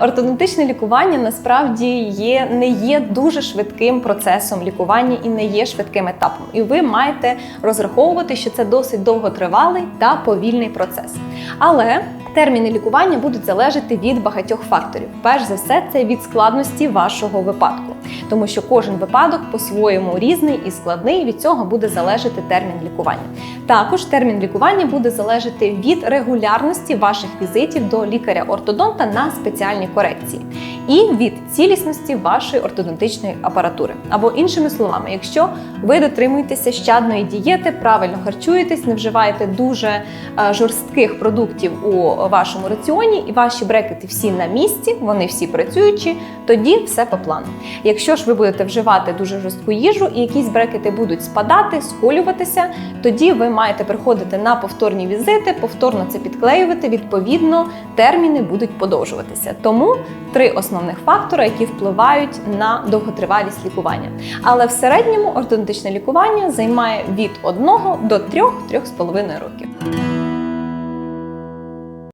Ортодонтичне лікування насправді є не є дуже швидким процесом лікування і не є швидким етапом. І ви маєте розраховувати, що це досить довготривалий та повільний процес. Але терміни лікування будуть залежати від багатьох факторів. Перш за все, це від складності вашого випадку, тому що кожен випадок по-своєму різний і складний. Від цього буде залежати термін лікування. Також термін лікування буде залежати від регулярності ваших візитів до лікаря-ортодонта на спеціальні корекції і від цілісності вашої ортодонтичної апаратури. Або іншими словами, якщо ви дотримуєтеся щадної дієти, правильно харчуєтесь, не вживаєте дуже е, жорстких продуктів у вашому раціоні, і ваші брекети всі на місці, вони всі працюючі, тоді все по плану. Якщо ж ви будете вживати дуже жорстку їжу і якісь брекети будуть спадати, сколюватися, тоді ви маєте приходити на повторні візити, повторно це підклеювати. Відповідно, терміни будуть подовжуватися. Тому три основних фактора, які впливають на довготривалість лікування. Але в середньому ортодонтичне лікування займає від 1 до 3-3,5 років.